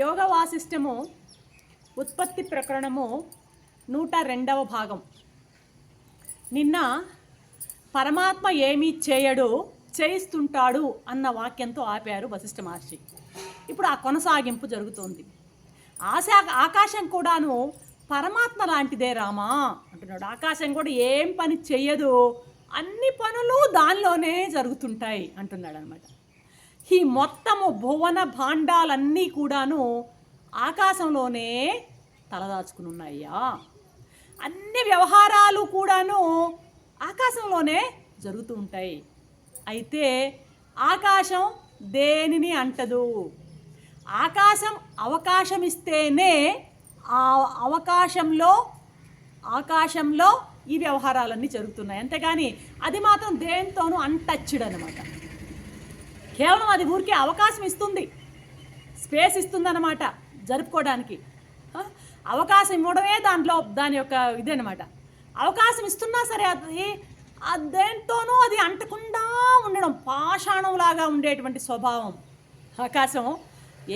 యోగ వాసిష్టము ఉత్పత్తి ప్రకరణము నూట రెండవ భాగం. నిన్న పరమాత్మ ఏమీ చేయడు చేయిస్తుంటాడు అన్న వాక్యంతో ఆపారు వశిష్ఠ మహర్షి. ఇప్పుడు ఆ కొనసాగింపు జరుగుతోంది. ఆశ ఆకాశం కూడాను పరమాత్మ లాంటిదే రామా అంటున్నాడు. ఆకాశం కూడా ఏం పని చెయ్యదు అన్ని పనులు దానిలోనే జరుగుతుంటాయి అంటున్నాడు అనమాట ఈ మొత్తము భువన భాండాలన్నీ కూడాను ఆకాశంలోనే తలదాచుకుని ఉన్నాయ్యా. అన్ని వ్యవహారాలు కూడాను ఆకాశంలోనే జరుగుతూ ఉంటాయి. అయితే ఆకాశం దేనిని అంటదు? ఆకాశం అవకాశం ఇస్తేనే ఆ అవకాశంలో ఆకాశంలో ఈ వ్యవహారాలన్నీ జరుగుతున్నాయి. అంతేగాని అది మాత్రం దేనితోనూ అన్టచ్డ్ అనమాట. కేవలం అది ఊరికే అవకాశం ఇస్తుంది. స్పేస్ ఇస్తుందన్నమాట జరుపుకోవడానికి. అవకాశం ఇవ్వడమే దాంట్లో దాని యొక్క ఇదనమాట అవకాశం ఇస్తున్నా సరే అది దేంతోనూ అది అంటకుండా ఉండడం పాషాణంలాగా ఉండేటువంటి స్వభావం. అవకాశం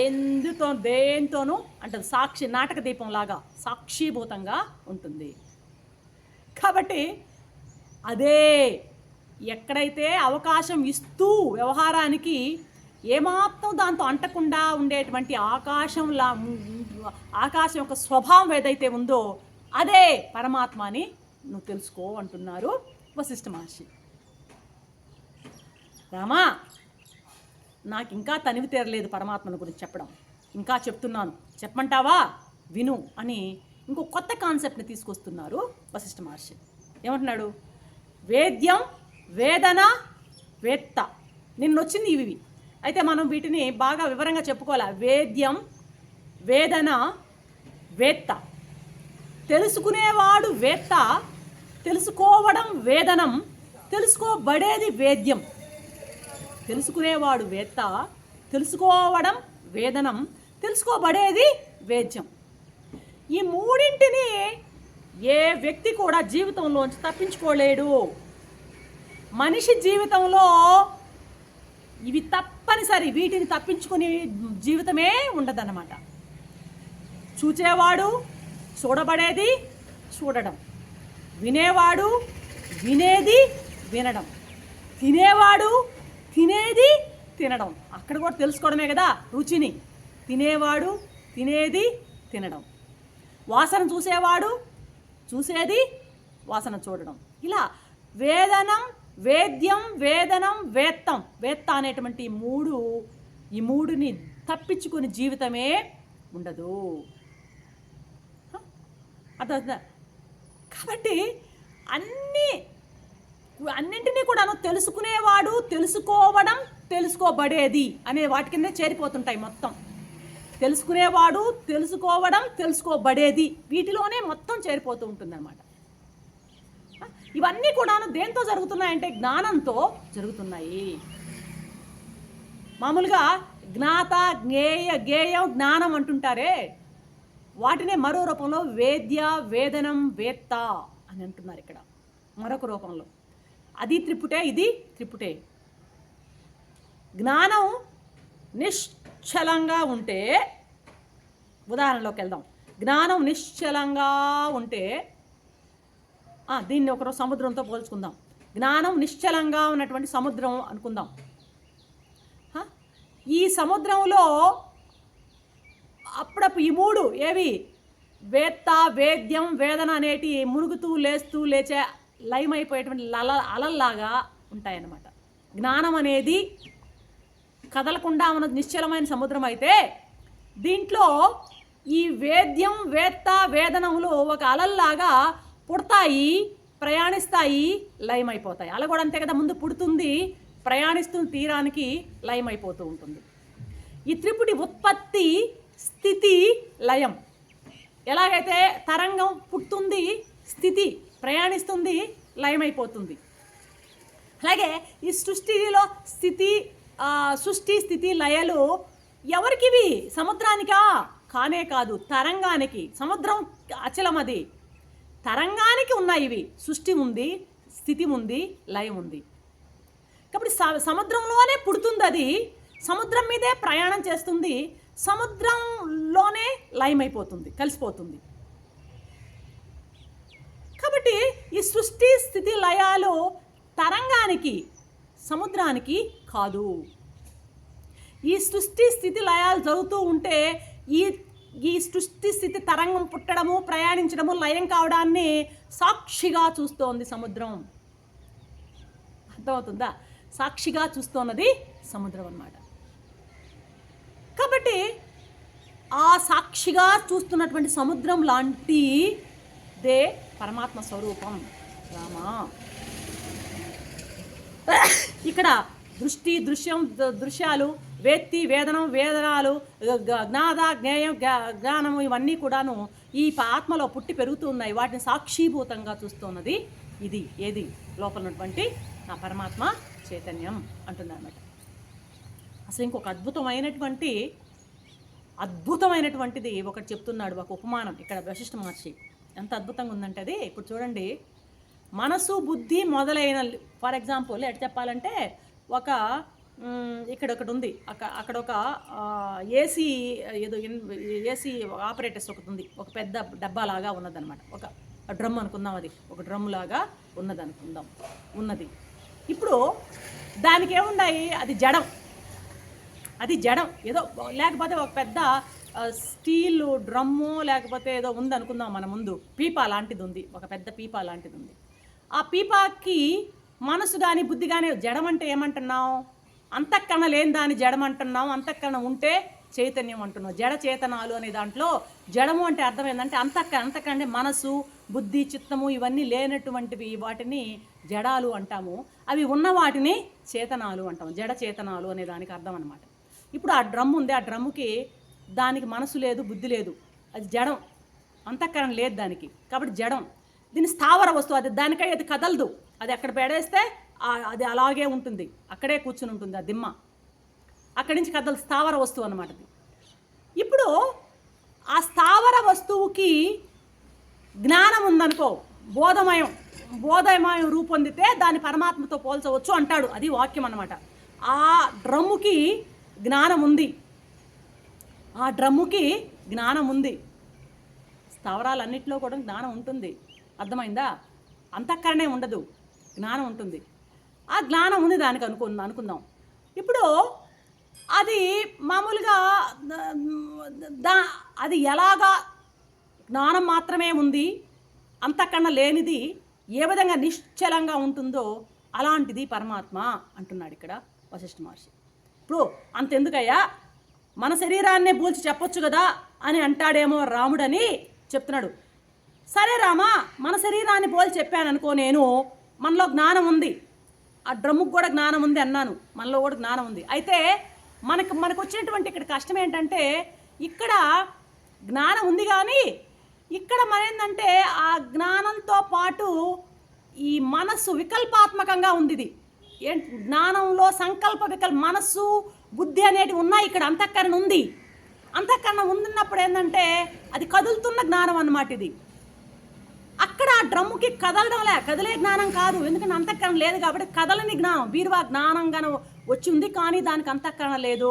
ఎందుతో దేంతోనూ అంటే సాక్షి నాటక దీపంలాగా సాక్షిభూతంగా ఉంటుంది. కాబట్టి అదే ఎక్కడైతే అవకాశం ఇస్తూ వ్యవహారానికి ఏమాత్రం దాంతో అంటకుండా ఉండేటువంటి ఆకాశంలా ఆకాశం యొక్క స్వభావం ఏదైతే ఉందో అదే పరమాత్మ అని నువ్వు తెలుసుకో అంటున్నారు వశిష్ఠ మహర్షి. రామా నాకు ఇంకా తనివి తీరలేదు పరమాత్మను గురించి చెప్పడం. ఇంకా చెప్తున్నాను. చెప్పమంటావా? విను అని ఇంకో కొత్త కాన్సెప్ట్ని తీసుకొస్తున్నారు వశిష్ఠ మహర్షి. ఏమంటున్నాడు? వేద్యం వేదన వేత్త. నిన్నొచ్చింది ఇవి అయితే మనం వీటిని బాగా వివరంగా చెప్పుకోవాలి? వేద్యం వేదన వేత్త. తెలుసుకునేవాడు వేత్త తెలుసుకోవడం వేదనం తెలుసుకోబడేది వేద్యం. తెలుసుకునేవాడు వేత్త తెలుసుకోవడం వేదనం తెలుసుకోబడేది వేద్యం. ఈ మూడింటిని ఏ వ్యక్తి కూడా జీవితంలోంచి తప్పించుకోలేడు. మనిషి జీవితంలో ఇవి తప్పనిసరి వీటిని తప్పించుకునే జీవితమే ఉండదన్నమాట. చూచేవాడు చూడబడేది చూడడం. వినేవాడు వినేది వినడం. తినేవాడు తినేది తినడం. అక్కడ కూడా తెలుసుకోవడమే కదా రుచిని. తినేవాడు తినేది తినడం. వాసన చూసేవాడు చూసేది వాసన చూడడం. ఇలా వేదనం వేద్యం వేదనం వేత్తం. వేత్త అనేటువంటి ఈ మూడు ఈ మూడుని తప్పించుకుని జీవితమే ఉండదు. హ? కాబట్టి అన్నీ అన్నింటినీ కూడాను తెలుసుకునేవాడు తెలుసుకోవడం తెలుసుకోబడేది అనే వాటి కింద చేరిపోతుంటాయి మొత్తం. తెలుసుకునేవాడు తెలుసుకోవడం తెలుసుకోబడేది వీటిలోనే మొత్తం చేరిపోతూ ఉంటుందన్నమాట. ఇవన్నీ కూడాను దేంతో జరుగుతున్నాయంటే జ్ఞానంతో జరుగుతున్నాయి. మామూలుగా జ్ఞాత జ్ఞేయ జ్ఞేయం జ్ఞానం అంటుంటారే. వాటినే మరో రూపంలో వేద్య వేదనం వేత్త అని అంటున్నారు ఇక్కడ. మరొక రూపంలో. అది త్రిపుటే ఇది త్రిపుటే. జ్ఞానం నిశ్చలంగా ఉంటే ఉదాహరణలోకి వెళ్దాం. జ్ఞానం నిశ్చలంగా ఉంటే దీన్ని ఒకరు సముద్రంతో పోల్చుకుందాం. జ్ఞానం నిశ్చలంగా ఉన్నటువంటి సముద్రం అనుకుందాం. ఈ సముద్రంలో అప్పుడప్పుడు ఈ మూడు ఏవి? వేత్త వేద్యం వేదన అనేటి మునుగుతూ లేస్తూ లేచే లయమైపోయేటువంటి లల అలల్లాగా ఉంటాయన్నమాట. జ్ఞానం అనేది కదలకుండా ఉన్న నిశ్చలమైన సముద్రం అయితే దీంట్లో ఈ వేద్యం వేత్త వేదనములు ఒక అలల్లాగా పుడతాయి ప్రయాణిస్తాయి లయమైపోతాయి. అలా కూడా అంతే కదా ముందు పుడుతుంది ప్రయాణిస్తున్న తీరానికి లయమైపోతూ ఉంటుంది. ఈ త్రిపుటి ఉత్పత్తి స్థితి లయం. ఎలాగైతే తరంగం పుట్టుతుంది స్థితి ప్రయాణిస్తుంది లయమైపోతుంది. అలాగే ఈ సృష్టిలో స్థితి సృష్టి స్థితి లయలు ఎవరికివి? సముద్రానికా? కానే కాదు తరంగానికి. సముద్రం అచలం అది తరంగానికి ఉన్నాయి ఇవి. సృష్టి ఉంది స్థితి ఉంది లయం ఉంది. కాబట్టి స- సముద్రంలోనే పుడుతుంది అది. సముద్రం మీదే ప్రయాణం చేస్తుంది. సముద్రంలోనే లయమైపోతుంది కలిసిపోతుంది. కాబట్టి ఈ సృష్టి స్థితి లయాలు తరంగానికి సముద్రానికి కాదు. ఈ సృష్టి స్థితి లయాలు జరుగుతూ ఉంటే ఈ ఈ సృష్టి స్థితి తరంగం పుట్టడము ప్రయాణించడము లయం కావడాన్ని సాక్షిగా చూస్తోంది సముద్రం. అర్థమవుతుందా? సాక్షిగా చూస్తున్నది సముద్రం అన్నమాట. కాబట్టి ఆ సాక్షిగా చూస్తున్నటువంటి సముద్రం లాంటి దే పరమాత్మ స్వరూపం. రామా. ఇక్కడ దృష్టి దృశ్యం దృశ్యాలు వేత్తి వేదనం వేదనాలు జ్ఞాద జ్ఞేయం జ్ఞానం జ్ఞానము ఇవన్నీ కూడాను ఈ ఆత్మలో పుట్టి పెరుగుతూ ఉన్నాయి వాటిని సాక్షిభూతంగా చూస్తున్నది ఇది ఏది? లోపల ఉన్నటువంటి నా పరమాత్మ చైతన్యం అంటున్నారన్నమాట అసలు ఇంకొక అద్భుతమైనటువంటి అద్భుతమైనటువంటిది ఒకటి చెప్తున్నాడు ఒక ఉపమానం ఇక్కడ వశిష్ఠ మహర్షి. ఎంత అద్భుతంగా ఉందంటే అది. ఇప్పుడు చూడండి మనసు బుద్ధి మొదలైన ఫర్ ఎగ్జాంపుల్ ఎట్ చెప్పాలంటే ఒక ఇక్కడ ఒకటి ఉంది అక్కడ అక్కడ ఒక ఏసీ ఏదో ఏసీ ఆపరేటర్స్ ఒకటి ఉంది ఒక పెద్ద డబ్బా లాగా ఉన్నదనమాట ఒక డ్రమ్ అనుకుందాం అది. ఒక డ్రమ్ లాగా ఉన్నది. అనుకుందాం ఉన్నది ఇప్పుడు దానికి ఏమున్నాయి అది జడం. అది జడం. ఏదో లేకపోతే ఒక పెద్ద స్టీల్ డ్రమ్ము లేకపోతే ఏదో ఉంది అనుకుందాం మన ముందు. పీపా లాంటిది ఉంది ఒక పెద్ద పీపా లాంటిది ఉంది ఆ పీపాకి మనసు కానీ బుద్ధి కానీ జడం అంటే ఏమంటున్నాం అంతఃకరణ లేని దాన్ని జడమంటున్నాం అంతఃకరణ ఉంటే చైతన్యం అంటున్నాం. జడ చేతనాలు అనే దాంట్లో జడము అంటే అర్థం ఏంటంటే అంతఃకరణ అంతఃకరణ అంటే మనసు బుద్ధి చిత్తము ఇవన్నీ లేనటువంటివి వాటిని జడాలు అంటాము. అవి ఉన్న వాటిని చేతనాలు అంటాము. జడ చేతనాలు అనే దానికి అర్థం అనమాట ఇప్పుడు ఆ డ్రమ్ ఉంది. ఆ డ్రమ్ముకి దానికి మనసు లేదు బుద్ధి లేదు. అది జడం. అంతఃకరణ లేదు దానికి. కాబట్టి జడం. దీని స్థావర వస్తువు అది. దానికై అది కదలదు. అది అక్కడ పెడేస్తే అది అలాగే ఉంటుంది. అక్కడే కూర్చుని ఉంటుంది ఆ దిమ్మ. అక్కడి నుంచి కథలు స్థావర వస్తువు అనమాట అది. ఇప్పుడు ఆ స్థావర వస్తువుకి జ్ఞానం ఉందనుకో బోధమయం బోధమయం రూపొందితే దాన్ని పరమాత్మతో పోల్చవచ్చు అంటాడు. అది వాక్యం అనమాట ఆ డ్రమ్ముకి జ్ఞానం ఉంది. ఆ డ్రమ్ముకి జ్ఞానం ఉంది. స్థావరాలన్నింటిలో కూడా జ్ఞానం ఉంటుంది. అర్థమైందా? అంతఃకరణే ఉండదు. జ్ఞానం ఉంటుంది. ఆ జ్ఞానం ఉంది దానికి అనుకుందాం అనుకుందాం. ఇప్పుడు అది మామూలుగా దా అది ఎలాగా జ్ఞానం మాత్రమే ఉంది అంతకన్నా లేనిది ఏ విధంగా నిశ్చలంగా ఉంటుందో అలాంటిది పరమాత్మ అంటున్నాడు ఇక్కడ వశిష్ఠ మహర్షి. ఇప్పుడు అంతెందుకయ్యా? మన శరీరాన్నే పోల్చి చెప్పొచ్చు కదా అని అంటాడేమో రాముడని చెప్తున్నాడు. సరే రామా మన శరీరాన్ని పోల్చి చెప్పాననుకో నేను మనలో జ్ఞానం ఉంది. ఆ డ్రమ్ముకు కూడా జ్ఞానం ఉంది అన్నాను. మనలో కూడా జ్ఞానం ఉంది. అయితే మనకు మనకు వచ్చినటువంటి ఇక్కడ కష్టం ఏంటంటే ఇక్కడ జ్ఞానం ఉంది కానీ ఇక్కడ మరేందంటే ఆ జ్ఞానంతో పాటు ఈ మనస్సు వికల్పాత్మకంగా ఉంది ఇది జ్ఞానంలో సంకల్ప వికల్ప మనస్సు బుద్ధి అనేటివి ఉన్నాయి ఇక్కడ అంతఃకరణ ఉంది. అంతఃకరణ ఉన్నప్పుడు ఏంటంటే అది కదులుతున్న జ్ఞానం అన్నమాట ఇది. అక్కడ ఆ డ్రమ్ముకి కదలడంలే కదిలే జ్ఞానం కాదు. ఎందుకంటే అంతఃకరణ లేదు కాబట్టి కదలని జ్ఞానం బీరువా జ్ఞానంగా వచ్చి ఉంది కానీ దానికి అంతఃకరణ లేదు.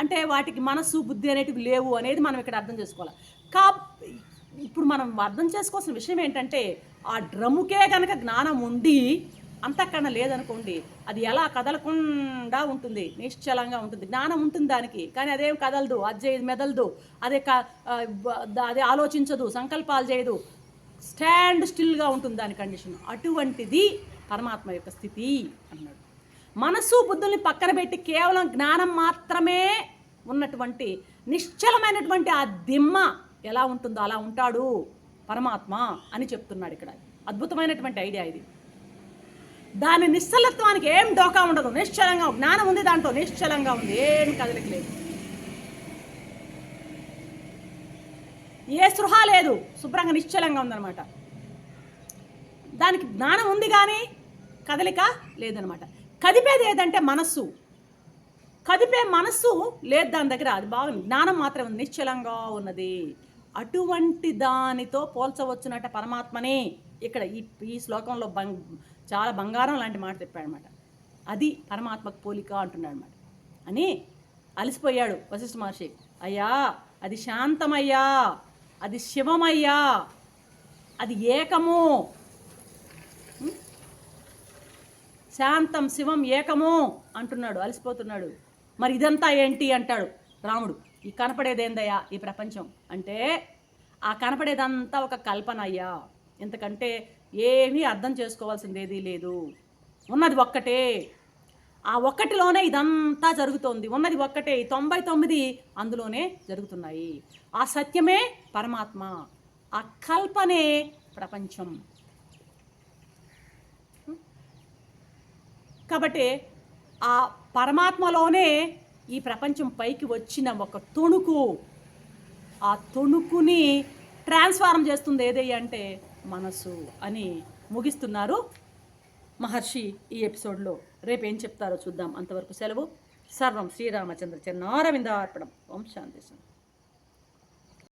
అంటే వాటికి మనస్సు బుద్ధి అనేటివి లేవు అనేది మనం ఇక్కడ అర్థం చేసుకోవాలి. కా ఇప్పుడు మనం అర్థం చేసుకోవాల్సిన విషయం ఏంటంటే ఆ డ్రమ్ముకే కనుక జ్ఞానం ఉండి అంతఃకరణ లేదనుకోండి అది ఎలా కదలకుండా ఉంటుంది? నిశ్చలంగా ఉంటుంది. జ్ఞానం ఉంటుంది దానికి కానీ అదేం కదలదు అది చేయదు మెదలదు అదే క అది ఆలోచించదు సంకల్పాలు చేయదు. స్టాండ్ స్టిల్గా ఉంటుంది దాని కండిషన్. అటువంటిది పరమాత్మ యొక్క స్థితి అన్నాడు. మనసు బుద్ధుల్ని పక్కన పెట్టి కేవలం జ్ఞానం మాత్రమే ఉన్నటువంటి నిశ్చలమైనటువంటి ఆ దిమ్మ ఎలా ఉంటుందో అలా ఉంటాడు పరమాత్మ అని చెప్తున్నాడు ఇక్కడ. అద్భుతమైనటువంటి ఐడియా ఇది. దాని నిశ్చలత్వానికి ఏం డోకా ఉండదు. నిశ్చలంగా జ్ఞానం ఉంది దాంట్లో నిశ్చలంగా ఉంది. ఏం కదలికలేదు. ఏ సృహ లేదు. శుభ్రంగా నిశ్చలంగా ఉందన్నమాట. దానికి జ్ఞానం ఉంది కానీ కదలిక లేదనమాట కదిపేది ఏదంటే మనస్సు. కదిపే మనస్సు లేదు దాని దగ్గర. అది బాగుంది జ్ఞానం మాత్రం ఉంది. నిశ్చలంగా ఉన్నది. అటువంటి దానితో పోల్చవచ్చునట పరమాత్మని. ఇక్కడ ఈ ఈ శ్లోకంలో బంగ్ చాలా బంగారం లాంటి మాట చెప్పాడనమాట అది పరమాత్మకు పోలిక అంటున్నాడు అనమాట అని అలసిపోయాడు వశిష్ఠ మహర్షి. అయ్యా అది శాంతమయ్యా. అది శివమయ్యా. అది ఏకము. శాంతం శివం ఏకము అంటున్నాడు అలసిపోతున్నాడు. మరి ఇదంతా ఏంటి అంటాడు రాముడు. ఈ కనపడేదేందయ్యా ఈ ప్రపంచం? అంటే ఆ కనపడేదంతా ఒక కల్పన అయ్యా. ఎందుకంటే ఏమీ అర్థం చేసుకోవాల్సింది ఏదీ లేదు. ఉన్నది ఒక్కటే. ఆ ఒక్కటిలోనే ఇదంతా జరుగుతోంది. ఉన్నది ఒక్కటే. తొంభై తొమ్మిది అందులోనే జరుగుతున్నాయి. ఆ సత్యమే పరమాత్మ. ఆ కల్పనే ప్రపంచం. కాబట్టి ఆ పరమాత్మలోనే ఈ ప్రపంచం పైకి వచ్చిన ఒక తొణుకు ఆ తొణుకుని ట్రాన్స్ఫార్మ్ చేస్తుంది ఏదయ్య అంటే మనసు అని ముగిస్తున్నారు మహర్షి ఈ ఎపిసోడ్లో. రేపు ఏం చెప్తారో చూద్దాం. అంతవరకు సెలవు. సర్వం శ్రీరామచంద్ర చెన్నారవిందార్పణం ఓం శాంతి శాంతి